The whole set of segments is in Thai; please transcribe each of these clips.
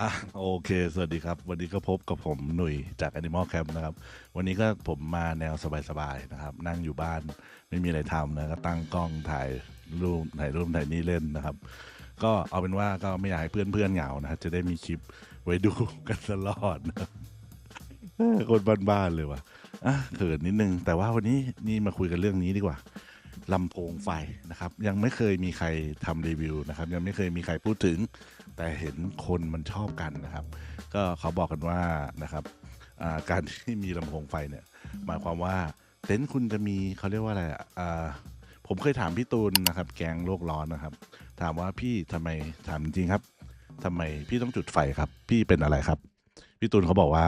อะโอเค สวัสดีครับ วันนี้ก็พบกับผมหนุ่ยจาก Animal Camp นะครับ วันนี้ก็ผมมาแนวสบายๆนะครับ นั่งอยู่บ้านไม่มีอะไรทำนะก็ตั้งกล้องถ่ายรูปถ่ายรูปถ่ายนี่เล่นนะครับ ก็เอาเป็นว่าก็ไม่อยากให้เพื่อนๆเหงานะจะได้มีคลิปไว้ดูกันตลอดนะครับเออคนบ้านๆเลยว่ะอะเขินนิดนึง แต่ว่าวันนี้นี่มาคุยกันเรื่องนี้ดีกว่า ลำโพงไฟนะครับ ยังไม่เคยมีใครทำรีวิวนะครับ ยังไม่เคยมีใครพูดถึง แต่เห็นคนมันชอบกันนะครับ ก็เขาบอกกันว่านะครับการที่มีลำโพงไฟเนี่ยหมายความว่าเต็นท์คุณจะมีเขาเรียกว่าอะไรอะผมเคยถามพี่ตูนนะครับ แกงโลกร้อนนะครับ ถามว่าพี่ทำไมถามจริงครับทำไมพี่ต้องจุดไฟครับ พี่เป็นอะไรครับ พี่ตูนเขาบอกว่า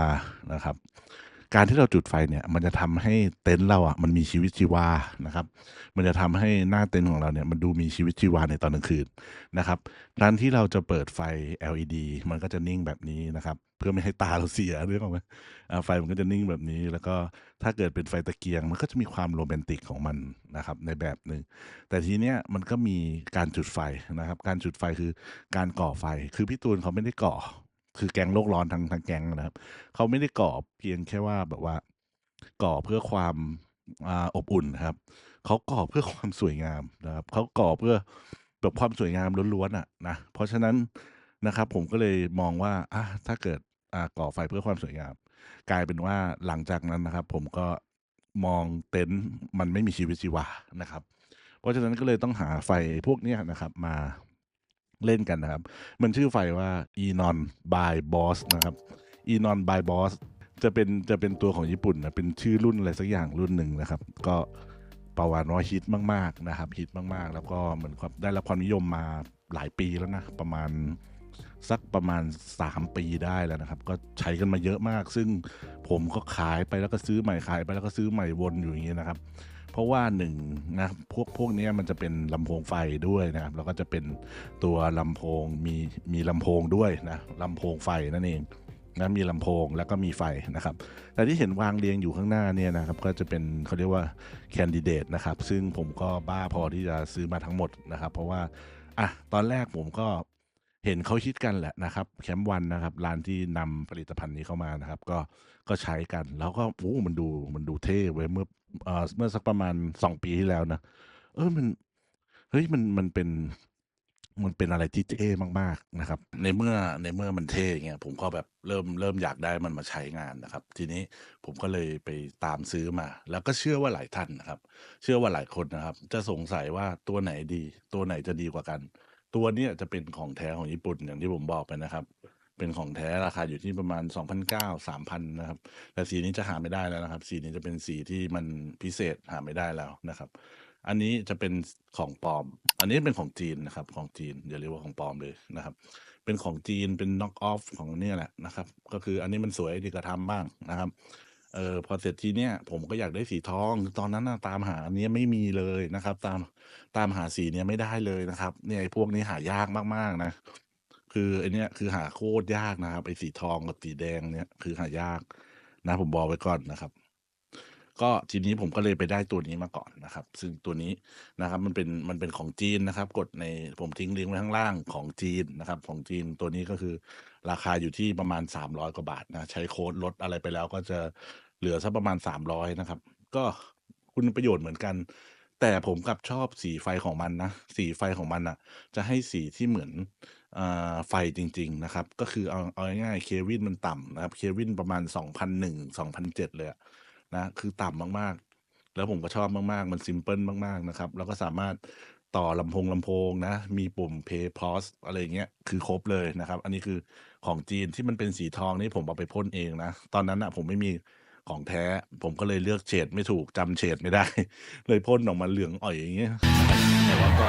นะครับ การที่เราจุดไฟเนี่ย มันจะทำให้เต็นท์เราอะมันมีชีวิตชีวานะครับ มันจะทำให้หน้าเต็นท์ของเราเนี่ยมันดูมีชีวิตชีวาในตอนกลางคืนนะครับการที่เราจะเปิดไฟ LED มันก็จะนิ่งแบบนี้นะครับ เพื่อไม่ให้ตาเราเสียเรื่องของมันอ่าไฟมันก็จะนิ่งแบบนี้ แล้วก็ถ้าเกิดเป็นไฟตะเกียง มันก็จะมีความโรแมนติกของมันนะครับในแบบหนึ่งแต่ทีเนี้ยมันก็มีการจุดไฟนะครับ การจุดไฟคือการก่อไฟคือพี่ตูนเขาไม่ได้ก่อ คือแกงโลกร้อนทั้งทั้งแกงนะครับ เขาไม่ได้ก่อเพียงแค่ว่าแบบว่า ก่อเพื่อความอบอุ่นครับเขาก่อเพื่อความสวยงามนะครับเขาก่อเพื่อแบบความสวยงามล้วนๆอะนะเพราะฉะนั้นนะครับ ผมก็เลยมองว่าอะถ้าเกิดอ่าก่อไฟเพื่อความสวยงาม กลายเป็นว่าหลังจากนั้นนะครับ ผมก็มองเต็นท์มันไม่มีชีวิตชีวานะครับ เพราะฉะนั้นก็เลยต้องหาไฟพวกนี้นะครับ มา เล่นกันนะครับ มันชื่อไฟว่า Enon by Boss นะครับ Enon by Boss จะเป็นจะเป็นตัวของญี่ปุ่นนะเป็นชื่อรุ่นอะไรสักอย่างรุ่นหนึ่งนะครับ ก็ประวัติว่าฮิตมากๆนะครับฮิตมากๆ แล้วก็เหมือนกับได้รับความนิยมมาหลายปีแล้วนะประมาณสักประมาณ 3 ปีได้แล้วนะครับ ก็ใช้กันมาเยอะมาก ซึ่งผมก็ขายไปแล้วก็ซื้อใหม่ขายไปแล้วก็ซื้อใหม่วนอยู่อย่างนี้นะครับ เพราะว่าหนึ่งนะพวกพวกนี้มันจะเป็นลำโพงไฟด้วยนะครับแล้วก็จะเป็นตัวลำโพงมีมีลำโพงด้วยนะลำโพงไฟนั่นเองนะมีลำโพงแล้วก็มีไฟนะครับ แต่ที่เห็นวางเรียงอยู่ข้างหน้าเนี่ยนะครับ ก็จะเป็นเขาเรียกว่าแคนดิเดตนะครับ ซึ่งผมก็บ้าพอที่จะซื้อมาทั้งหมดนะครับ เพราะว่าอะตอนแรกผมก็เห็นเขาคิดกันแหละนะครับแคมป์วันนะครับร้านที่นำผลิตภัณฑ์นี้เข้ามานะครับ ก็ก็ใช้กัน แล้วก็โอ้มันดูมันดูเท่เว้ยเมื่อ เอ่อเมื่อสักประมาณสองปีที่แล้วนะเออมันเฮ้ยมันมันเป็น มันเป็นอะไรที่เท่มากๆนะครับ ในเมื่อในเมื่อมันเท่เงี้ยผมก็แบบเริ่มเริ่มอยากได้มันมาใช้งานนะครับ ทีนี้ผมก็เลยไปตามซื้อมา แล้วก็เชื่อว่าหลายท่านนะครับ เชื่อว่าหลายคนนะครับ จะสงสัยว่าตัวไหนดี ตัวไหนจะดีกว่ากัน ตัวเนี้ยจะเป็นของแท้ของญี่ปุ่นอย่างที่ผมบอกไปนะครับ เป็นของแท้ราคาอยู่ที่ประมาณ2,900 3,000นะครับ แต่สีนี้จะหาไม่ได้แล้วนะครับ สีนี้จะเป็นสีที่มันพิเศษหาไม่ได้แล้วนะครับ อันนี้จะเป็นของปลอม อันนี้เป็นของจีนนะครับ ของจีนอย่าเรียกว่าของปลอมเลยนะครับ เป็นของจีนเป็น knock off ของเนี่ยแหละนะครับ ก็คืออันนี้มันสวยดีก็ทำบ้างนะครับเออพอเสร็จทีเนี้ยผมก็อยากได้สีทอง ตอนนั้นนะตามหาอันเนี้ยไม่มีเลยนะครับ ตามตามหาสีเนี้ยไม่ได้เลยนะครับ เนี่ยพวกนี้หายากมากๆนะ คือไอเนี้ยคือหาโคตรยากนะครับไอ้สีทองกับสีแดงเนี่ยคือหายากนะผมบอกไว้ก่อนนะครับ ก็ทีนี้ผมก็เลยไปได้ตัวนี้มาก่อนนะครับ ซึ่งตัวนี้นะครับ มันเป็นมันเป็นของจีนนะครับ กดในผมทิ้งลิงก์ไว้ข้างล่างของจีนนะครับ ของจีนตัวนี้ก็คือ ราคาอยู่ที่ประมาณ 300 กว่าบาทนะใช้โค้ดลดอะไรไปแล้วก็จะเหลือสักประมาณ 300 นะครับ ก็คุณประโยชน์เหมือนกันแต่ผมกับชอบสีไฟของมันนะ สีไฟของมันอะ จะให้สีที่เหมือน อ่าไฟจริง ๆ นะครับ ก็คือเอาเอาง่ายๆเควินมันต่ำนะครับเควินประมาณ2,001 2,007เลยอะนะคือต่ำมากๆ แล้วผมก็ชอบมากๆ มันซิมเพิลมากๆนะครับ แล้วก็สามารถต่อลำโพงลำโพงนะ มีปุ่ม Play Pause อะไรเงี้ยคือครบเลยนะครับ อันนี้คือของจีนที่มันเป็นสีทองนี่ผมเอาไปพ่นเองนะ ตอนนั้นอะผมไม่มีของแท้ ผมก็เลยเลือกเฉดไม่ถูกจำเฉดไม่ได้ เลยพ่นออกมาเหลืองอ่อยอย่างเงี้ยแต่ว่าก็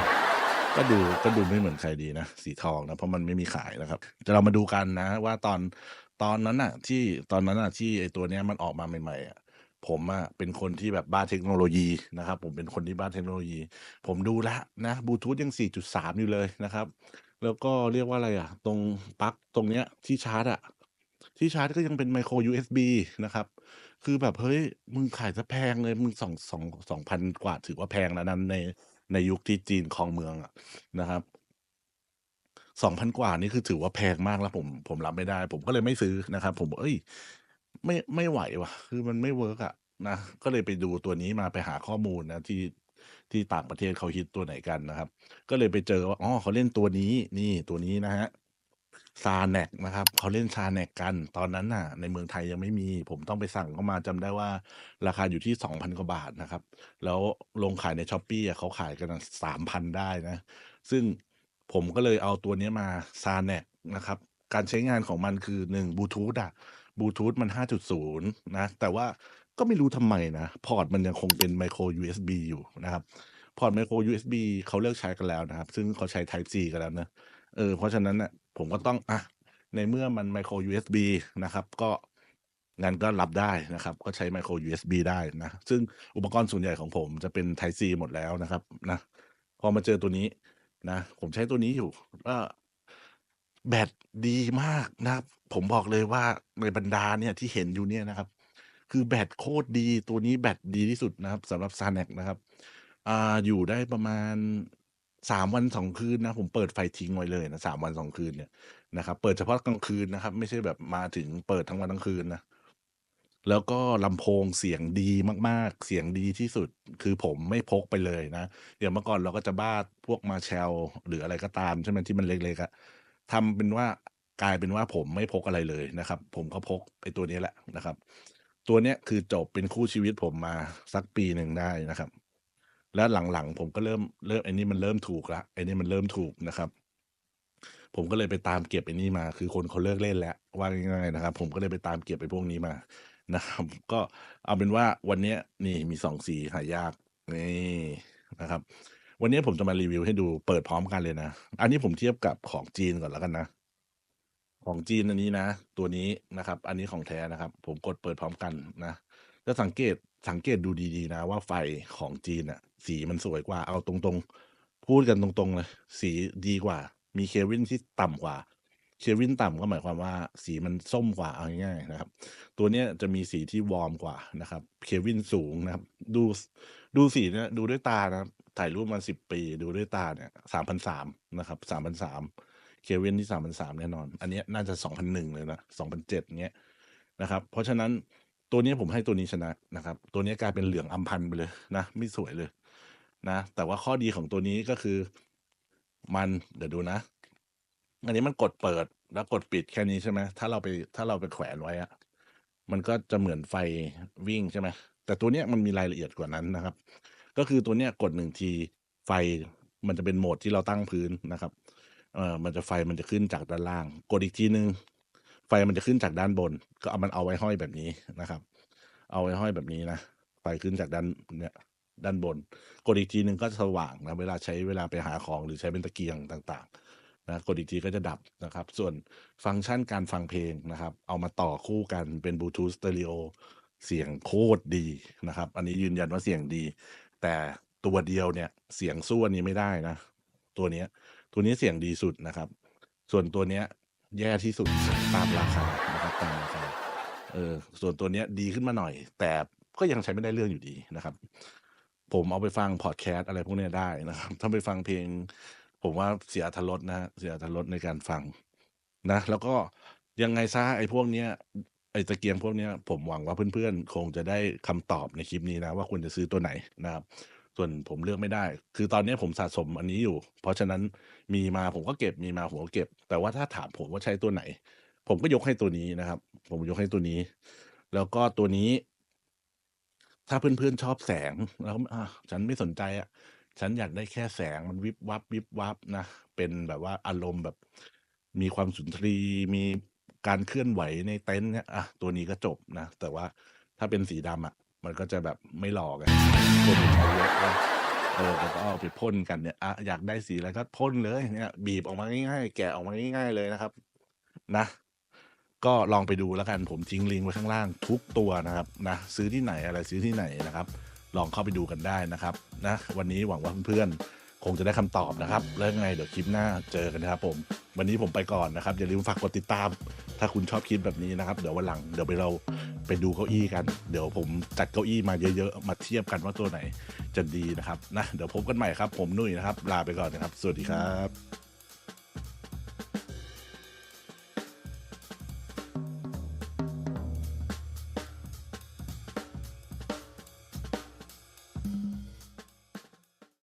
ก็ดูก็ดูไม่เหมือนใครดีนะ สีทองนะเพราะมันไม่มีขายนะครับจะเรามาดูกันนะ ว่าตอนตอนนั้นน่ะ ที่ตอนนั้นน่ะที่ไอตัวเนี้ยมันออกมาใหม่ๆอะผมอะเป็นคนที่แบบบ้าเทคโนโลยีนะครับ ผมเป็นคนที่บ้าเทคโนโลยี ผมดูแล้วนะบลูทูธยัง 4.3 อยู่เลยนะครับ แล้วก็เรียกว่าอะไรอะตรงปลั๊กตรงเนี้ยที่ชาร์จอะที่ชาร์จก็ยังเป็นไมโคร USB นะครับ คือแบบเฮ้ย มึงขายซะแพงเลย มึงสองสองสองพันกว่าถือว่าแพงแล้วนั้นใน ในยุคที่จีนครองเมืองอะนะครับสองพันกว่านี่คือถือว่าแพงมากแล้วผมผมรับไม่ได้ ผมก็เลยไม่ซื้อนะครับ ผมเอ้ย ไม่ไม่ไหวว่ะ คือมันไม่เวิร์กอะนะก็เลยไปดูตัวนี้มาไปหาข้อมูลนะที่ที่ต่างประเทศเขาฮิตตัวไหนกันนะครับ ก็เลยไปเจอว่าอ๋อเขาเล่นตัวนี้ นี่ตัวนี้นะฮะ รับ Zanuck นะครับเขาเล่น Zanuck กัน ตอนนั้นน่ะ ในเมืองไทยยังไม่มี ผมต้องไปสั่งเข้ามาจำได้ว่า ราคาอยู่ที่2,000กว่าบาทนะครับ แล้วลงขายใน Shopee อะเขาขายกันอะ3,000ได้นะ ซึ่งผมก็เลยเอาตัวเนี้ยมา Zanuck นะครับ การใช้งานของมันคือ1บลูทูธอะบลูทูธมัน 5.0 นะ แต่ว่าก็ไม่รู้ทำไมนะ พอร์ตมันยังคงเป็น Micro USB อยู่นะครับ พอร์ต Micro USB เขาเลิกใช้กันแล้วนะครับ ซึ่งเขาใช้ Type C กันแล้วนะ เออเพราะฉะนั้นน่ะผมก็ต้องอะในเมื่อมัน Micro USB นะครับ ก็งั้นก็รับได้นะครับ ก็ใช้ Micro USB ได้นะ ซึ่งอุปกรณ์ส่วนใหญ่ของผมจะเป็น Type C หมดแล้วนะครับนะพอมาเจอตัวนี้นะ ผมใช้ตัวนี้อยู่ก็แบตดีมากนะครับ ผมบอกเลยว่าในบรรดาเนี่ยที่เห็นอยู่เนี่ยนะครับ คือแบตโคตรดีตัวนี้แบตดีที่สุดนะครับสำหรับ Zanuck นะครับ อ่าอยู่ได้ประมาณ 3วัน2คืนนะ ผมเปิดไฟทิ้งไว้เลยนะ3วัน2คืนเนี่ยนะครับเปิดเฉพาะกลางคืนนะครับ ไม่ใช่แบบมาถึงเปิดทั้งวันทั้งคืนนะแล้วก็ลำโพงเสียงดีมากๆ เสียงดีที่สุด คือผมไม่พกไปเลยนะอย่างเมื่อก่อนเราก็จะบ้าพวก Marshall หรืออะไรก็ตามใช่ไหมที่มันเล็กๆอะทำเป็นว่ากลายเป็นว่าผมไม่พกอะไรเลยนะครับ ผมก็พกไอ้ตัวนี้แหละนะครับ ตัวเนี้ยคือจบเป็นคู่ชีวิตผมมาสักปีหนึ่งได้นะครับ แล้วหลังๆ ผมก็เริ่มเริ่มไอ้นี่มันเริ่มถูกแล้วไอ้นี่มันเริ่มถูกนะครับ ผมก็เลยไปตามเก็บไอ้นี่มา คือคนเขาเลิกเล่นแล้วว่าง่ายๆนะครับ ผมก็เลยไปตามเก็บไอ้พวกนี้มานะครับ ก็เอาเป็นว่าวันนี้นี่มี2สีหายากนี่นะครับ วันนี้ผมจะมารีวิวให้ดูเปิดพร้อมกันเลยนะ อันนี้ผมเทียบกับของจีนก่อนแล้วกันนะ ของจีนอันนี้นะ ตัวนี้นะครับ อันนี้ของแท้นะครับ ผมกดเปิดพร้อมกันนะ จะสังเกตสังเกตดูดีๆนะว่าไฟของจีนน่ะสีมันสวยกว่า เอาตรงๆ พูดกันตรงๆเลยสีดีกว่า มี Kelvin ที่ต่ำกว่า Kelvin ต่ำก็หมายความว่า สีมันส้มกว่าเอาง่ายๆนะครับ ตัวเนี้ยจะมีสีที่วอร์มกว่านะครับ Kelvin สูงนะครับ ดูดูสีเนี่ยดูด้วยตานะครับถ่ายรูปมา10ปี ดูด้วยตาเนี่ย3,300นสามนะครับ3,300 Kelvin ที่3,300แน่นอน อันนี้น่าจะ2,001เลยนะ2,007เงี้ยนะครับ เพราะฉะนั้น ตัวนี้ผมให้ตัวนี้ชนะนะครับ ตัวนี้กลายเป็นเหลืองอำพันไปเลยนะ ไม่สวยเลย นะ แต่ว่าข้อดีของตัวนี้ก็คือมันเดี๋ยวดูนะ อันนี้มันกดเปิดแล้วกดปิดแค่นี้ใช่ไหมถ้าเราไปถ้าเราไปแขวนไว้อะมันก็จะเหมือนไฟวิ่งใช่ไหมแต่ตัวเนี้ยมันมีรายละเอียดกว่านั้นนะครับ ก็คือตัวเนี้ยกด1ทีไฟมันจะเป็นโหมดที่เราตั้งพื้นนะครับเอ่อมันจะไฟมันจะขึ้นจากด้านล่าง กดอีกทีหนึ่ง ไฟมันจะขึ้นจากด้านบน ก็เอามันเอาไว้ห้อยแบบนี้นะครับ เอาไว้ห้อยแบบนี้นะไฟขึ้นจากด้านเนี่ยด้านบน กดอีกทีหนึ่งก็สว่างนะเวลาใช้เวลาไปหาของหรือใช้เป็นตะเกียงต่างๆนะกดอีกทีก็จะดับนะครับ ส่วนฟังก์ชันการฟังเพลงนะครับ เอามาต่อคู่กันเป็นบลูทูธสเตอริโอเสียงโคตรดีนะครับ อันนี้ยืนยันว่าเสียงดี แต่ตัวเดียวเนี่ยเสียงสู้อันนี้ไม่ได้นะ ตัวเนี้ย ตัวนี้เสียงดีสุดนะครับ ส่วนตัวเนี้ย แย่ที่สุดตามราคานะครับตามราคาเออส่วนตัวเนี้ยดีขึ้นมาหน่อย แต่ก็ยังใช้ไม่ได้เรื่องอยู่ดีนะครับ ผมเอาไปฟังพอดแคสต์อะไรพวกเนี้ยได้นะครับ ถ้าไปฟังเพลง ผมว่าเสียอรถรสนะเสียอรถรสในการฟังนะ แล้วก็ยังไงเสียไอ้พวกเนี้ยไอ้ตะเกียงพวกเนี้ยผมหวังว่าเพื่อนๆ คงจะได้คำตอบในคลิปนี้นะ ว่าควรจะซื้อตัวไหนนะครับ ส่วนผมเลือกไม่ได้ คือตอนนี้ผมสะสมอันนี้อยู่ เพราะฉะนั้นมีมาผมก็เก็บมีมาผมก็เก็บ แต่ว่าถ้าถามผมว่าใช้ตัวไหน ผมก็ยกให้ตัวนี้นะครับ ผมยกให้ตัวนี้ แล้วก็ตัวนี้ ถ้าเพื่อนๆชอบแสงแล้วอาฉันไม่สนใจอะฉันอยากได้แค่แสงมันวิบวับๆนะเป็นแบบว่าอารมณ์แบบ มีความสุนทรีมีการเคลื่อนไหวในเต็นท์เนี่ยอะตัวนี้ก็จบนะแต่ว่าถ้าเป็นสีดำอะ มันก็จะแบบไม่หลอไงคนใช้เยอะนะเออแล้วก็เอาไปพ่นกันเนี่ยอะอยากได้สีอะไรก็พ่นเลยเนี่ยบีบออกมาง่ายๆ แกะออกมาง่ายๆเลยนะครับ นะ ก็ลองไปดูแล้วกันผมทิ้งลิงก์ไว้ข้างล่างทุกตัวนะครับนะซื้อที่ไหนอะไรซื้อที่ไหนนะครับ ลองเข้าไปดูกันได้นะครับนะวันนี้หวังว่าเพื่อนๆ คงจะได้คำตอบนะครับ แล้วยังไงเดี๋ยวคลิปหน้าเจอกันนะครับผม วันนี้ผมไปก่อนนะครับ อย่าลืมฝากกดติดตาม ถ้าคุณชอบคลิปแบบนี้นะครับ เดี๋ยววันหลังเดี๋ยวไปเราไปดูเก้าอี้กัน เดี๋ยวผมจัดเก้าอี้มาเยอะๆ มาเทียบกันว่าตัวไหนจะดีนะครับนะเดี๋ยวพบกันใหม่ครับ ผมนุ้ยนะครับ ลาไปก่อนนะครับ สวัสดีครับ